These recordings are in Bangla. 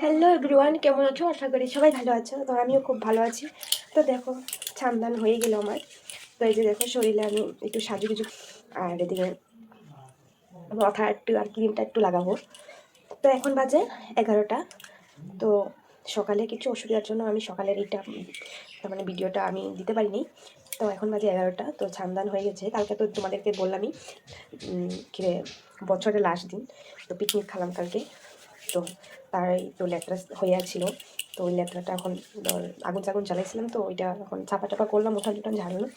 হ্যালো এভরিওয়ান কেমন আছো? আশা করি সবাই ভালো আছো। তো আমিও খুব ভালো আছি। তো দেখো ছামদান হয়ে গেল আমার। তো এই যে দেখো, শরীরে আমি একটু সাজু সাজুগুজু। আর এদিকে মাথা একটু আর ক্রিমটা একটু লাগাবো। তো এখন বাজে এগারোটা। তো সকালে কিছু অসুবিধার জন্য আমি সকালের এইটা, তার মানে ভিডিওটা আমি দিতে পারিনি। তো এখন বাজে এগারোটা। তো ছামদান হয়ে গেছে। কালকে তো তোমাদেরকে বললামই কিরে বছরের লাস্ট দিন। তো পিকনিক খেলাম কালকে। তো তার একটু লেত্রা হয়ে ছিল। তো ওই লেত্রাটা এখন আগুন চাগুন জ্বালাইছিলাম তো ওইটা এখন চাপা টাপা করলাম উঠান টুঠান ঝাড়লাম।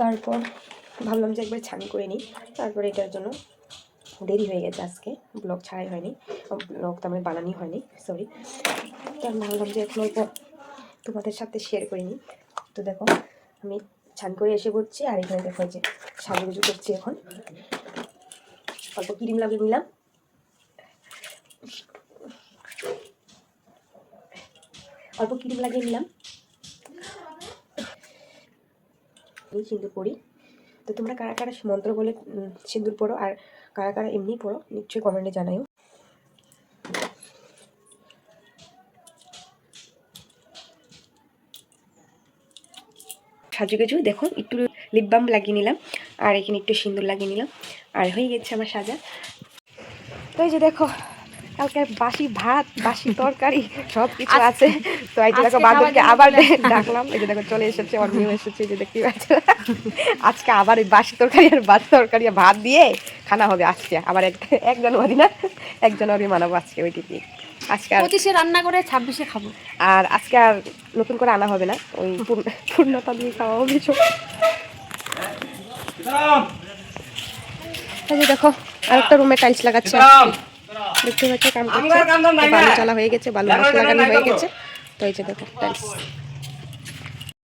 তারপর ভাবলাম যে একবার ছান করে নিই। তারপরে এটার জন্য দেরি হয়ে গেছে আজকে, ব্লগ ছাড়াই হয়নি। ব্লগ তো আমার বানানি হয়নি সরি তো আমি ভাবলাম যে এখন অল্প তোমাদের সাথে শেয়ার করে নিই। তো দেখো, আমি ছান করে এসে পড়ছি আর এখানে দেখো যে সাজুগুজু করছি এখন। অল্প ক্রিম লাগিয়ে নিলাম। অল্প ক্রিম লাগিয়ে নিলাম। সিঁদুর পরি। তো তোমরা কারা কারা মন্ত্র বলে সিঁদুর পড়ো আর কারা কারা এমনি পড়ো, নিশ্চয়ই কমেন্টে জানাইও। সাজুগুজু দেখো, একটু লিপ বাম লাগিয়ে নিলাম আর এখানে একটু সিঁদুর লাগিয়ে নিলাম। আর হয়ে গেছে আমার সাজা। তো এই যে দেখো কালকে বাসি ভাত বাসি তরকারি সব কিছু আছে। তো এই যে দেখো বান্ধবীকে আবার ডাকলাম। এই যে দেখো চলে এসেছে আমার মেয়ে এসেছে এই যে দেখতে পাচ্ছ। আজকে আবার ওই বাসি তরকারি আর বাসি তরকারি আর ভাত দিয়ে খানা হবে আজকে। আবার এক এক জানুয়ারি না এক জানুয়ারি মানাবো আজকে ওই টিপি আজকে আর পঁচিশে রান্না করে ছাব্বিশে খাব। আর আজকে আর নতুন করে আনা হবে না ওই পূর্ণতা দিয়ে খাওয়া হবে এই দেখো আরেকটা রুমে টাইলস লাগাচ্ছে দেখতে পাচ্ছি কাম করছে বালু চালা হয়ে গেছে বালু মাস লাগানো হয়ে গেছে। তো এই যে দেখো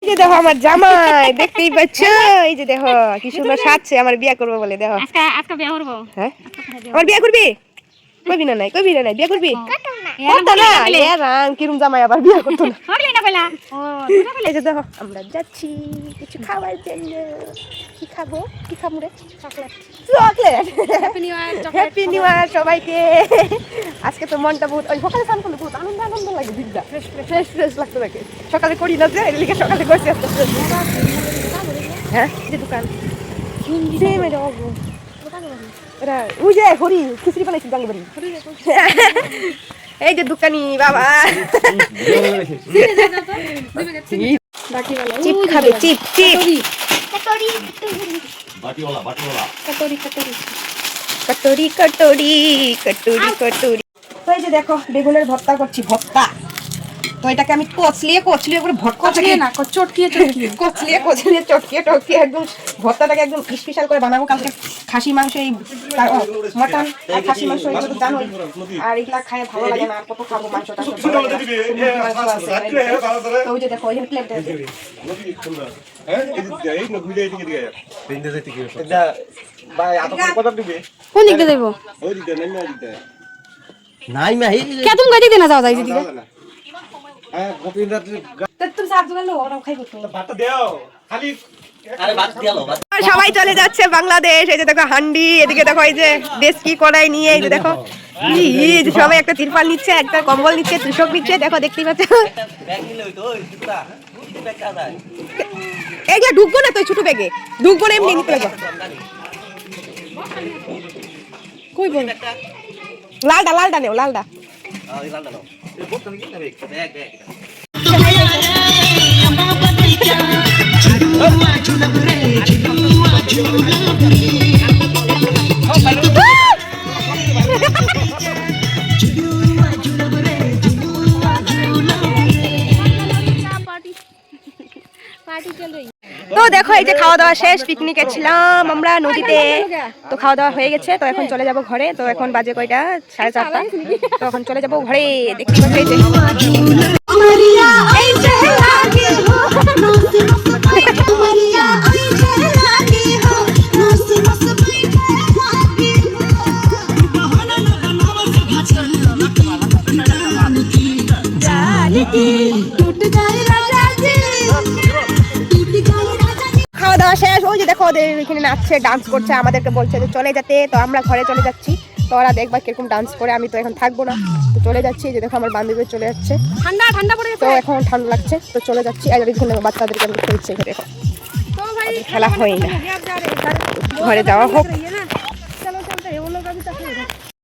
যে দেখো আমার জামাই দেখতেই পাচ্ছ? এই যে দেখো কি সুন্দর সাজছে আমার বিয়া করব বলে দেখো। আজকে আজকে বিয়ে করব। হ্যাঁ? আমার বিয়া করবি? কবি না নাই? কবি না নাই? বিয়া করবি? করতো না। রাম কিরম জামাই আবার বিয়া করতো না। হরলি না পেলা? ও এই যে দেখো আমরা যাচ্ছি কিছু খাওয়ার জন্য। কি খাব? কি খাব রে? Chocolate. Chocolate. Happy new year সবাইকে। আজকে তো মনটা বহুত ওই সকালে স্নান করলে বহুত আনন্দ আনন্দ লাগে দিকটা ফ্রেশ ফ্রেশ ফ্রেশ লাগতে থাকে। সকালে করি না যে এদিকে সকালে করছি আজকে হ্যাঁ? যে দোকান। সেম এটা অবো এটা ওই যে হরি খিচড়ি বানাইছি গাঙ্গবাড়ি এই যে দোকানি বাবা। চিপ খাবে চিপ চিপ। বাটিওয়ালা বাটিওয়ালা। কটরি কটরি কটরি কটরি কটরি কটরি। ওই যে দেখো বেগুনের ভর্তা করছি ভর্তা। তো এটাকে আমি কচলিয়ে কচলিয়ে করে ভর্তা কচলিয়ে না চটকিয়ে চটকিয়ে। কচলিয়ে কচলিয়ে চটকিয়ে টটকিয়ে একদম ভর্তাটাকে একদম স্পেশাল করে বানাবো। কালকে খাসি মাংস এই মটন আর খাসি মাংস তো জানোই। আর এগুলা খায় ভালো লাগে না আর কত খাব মাংসটা। তো ওই যে দেখো প্লেট কোন দিকে দেবো? নাই মাহি। কে তুমি গাড়ি দিয়ে না যাও যাই সবাই চলে যাচ্ছে বাংলাদেশ এই যে দেখো হান্ডি এদিকে দেখো এই যে বেশ কি কড়াই নিয়ে এই যে দেখো ই, যে সবাই একটা তিরপাল নিচ্ছে একটা কম্বল নিচ্ছে তুষক নিচ্ছে দেখো দেখতেই পাচ্ছ। এগুলা ঢুকবো না তো ছোট ব্যাগে ঢুকবো না এমনি নিতে কই বল? লালটা লালটা নেও লালটা ওই লালটা নাও এই বোতল কি না ব্যাগ ব্যাগ তো দেখো, এই যে খাওয়া দাওয়া শেষ পিকনিকে ছিলাম আমরা নদীতে। তো খাওয়া দাওয়া হয়ে গেছে, তো এখন চলে যাব ঘরে। তো এখন বাজে কয়টা? সাড়ে চারটা। তো এখন চলে যাব ঘরে। দেখতে দাওয়া শেষ। ওই যে দেখো ওদের এখানে নাচছে ডান্স করছে আমাদেরকে বলছে যে চলে যেতে। তো আমরা ঘরে চলে যাচ্ছি। তো ওরা দেখবা কীরকম ডান্স করে আমি তো এখন থাকব না। তো চলে যাচ্ছি যে দেখো আমার বান্ধবী চলে যাচ্ছে। ঠান্ডা ঠান্ডা পড়ে তো এখন ঠান্ডা লাগছে। তো চলে যাচ্ছি। আর এখানে বাচ্চাদেরকে আমি খেলছি এখানে। খেলা হয় না ঘরে যাওয়া হোক।